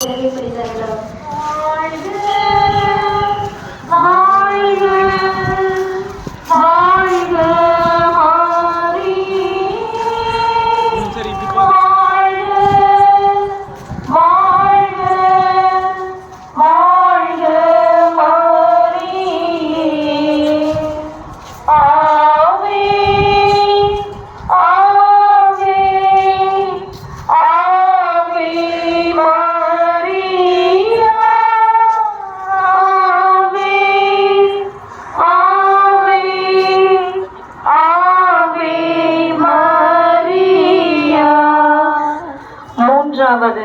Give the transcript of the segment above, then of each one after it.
తెలియపరిచారు மூன்றாவது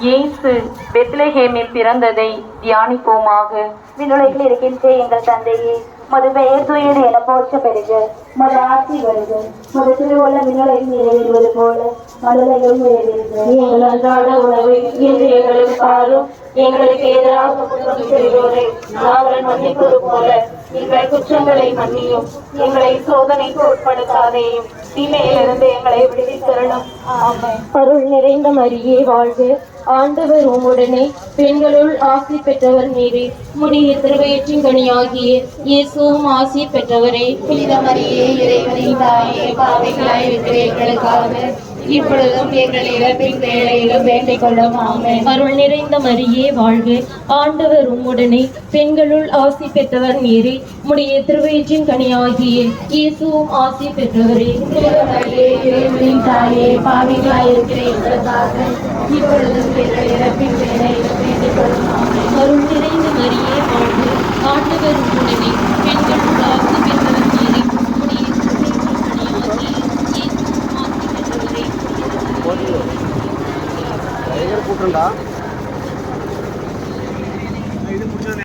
இயேசு பெத்லஹேமில் பிறந்ததை தியானிப்போமாக. விண்ணுலகில் இருக்கின்ற எங்கள் தந்தையே மது பெயர் தூயது என போற்ற பெருக மது ஆட்சி வருக மது திருவுள்ள விண்ணுலகில் நிறைவேறுவது போல மதுரையும் நிறைவேறுக எங்கள் அன்றாட உணவை இன்று எங்களுக்கு தாரும் எங்களுக்கு எதிராக குற்றம் செய்வோரை நாங்கள் மன்னிப்பது போல எங்கள் குற்றங்களை மன்னியும். எங்களை சோதனைக்கு உட்படுத்தாதேயும் தீமையிலிருந்து எங்களை விடுவித்தரணும். ஆமென். அருள் நிறைந்த மரியே வாழ்க. ஆண்டவர் உம்முடனே பெண்களுள் ஆசி பெற்றவர் நீரே முடிய திருவயிற்றின் கனியாகிய இயேசுவும் ஆசி பெற்றவரே. புனித மரியே இறைவனின் தாயே பாவைகளாய் இருக்கிற எங்களுக்காக இப்பொழுதும் எங்கள் இறப்பின் வேலையிலும் வேண்டிக் கொள்ளும். அருள் நிறைந்த மரியே வாழ்க. ஆண்டவர் உம்முடனே பெண்களுள் ஆசி பெற்றவர் நீரே. முடிய திருவயிற்றின் கனியாகிய இயேசுவும் ஆசி பெற்றவரே. தாயே பாவைகளாய் இருக்கிற எங்களுக்காக இப்பொழுதும் எங்கள் இறப்பின் வேலையிலும் வேண்டிக் கொள்ளும். அருள் நிறைந்த மரியே வாழ்க ஆண்டவர் உம்முடனே பெண்களுள் ஆசி பெற்றவர் நீரே முடிய திருவயிற்றின் கனியாகிய இயேசுவும்